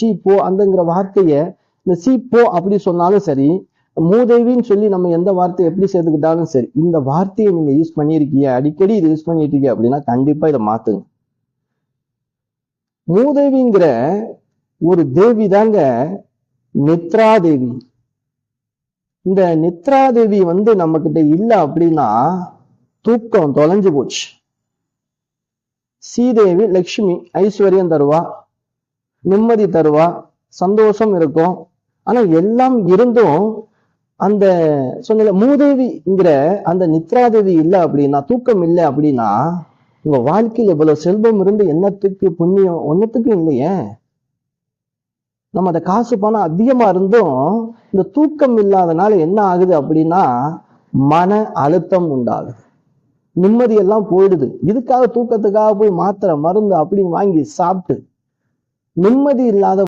சீ போ அந்தங்கிற வார்த்தைய இந்த சீ போ அப்படி சொன்னாலும் சரி மூதேவின்னு சொல்லி நம்ம எந்த வார்த்தையை எப்படி சேர்த்துக்கிட்டாலும் சரி இந்த வார்த்தையை நீங்க யூஸ் பண்ணியிருக்கீங்க அடிக்கடி இது யூஸ் பண்ணிட்டு இருக்கீங்க அப்படின்னா கண்டிப்பா இதை மாத்துங்க. மூதேவிங்கிற ஒரு தேவி தாங்க நித்ரா தேவி இந்த நித்ரா தேவி வந்து நம்ம கிட்ட இல்ல அப்படின்னா தூக்கம் தொலைஞ்சு போச்சு. ஸ்ரீதேவி லக்ஷ்மி ஐஸ்வர்யம் தருவா. நிம்மதி தருவா சந்தோஷம் இருக்கும். ஆனா எல்லாம் இருந்தும் அந்த சொன்ன மூதேவிங்கிற அந்த நித்ராதேவி இல்லை அப்படின்னா தூக்கம் இல்லை அப்படின்னா உங்க வாழ்க்கையில் இவ்வளவு செல்வம் இருந்து என்னத்துக்கு புண்ணியம் ஒன்னத்துக்கும் இல்லையே. நம்ம அந்த காசு பணம் அதிகமா இருந்தும் இந்த தூக்கம் இல்லாதனால என்ன ஆகுது அப்படின்னா மன அழுத்தம் உண்டாகுது. நிம்மதியெல்லாம் போயிடுது. இதுக்காக தூக்கத்துக்காக போய் மாத்திரை மருந்து அப்படின்னு வாங்கி சாப்பிட்டு நிம்மதி இல்லாத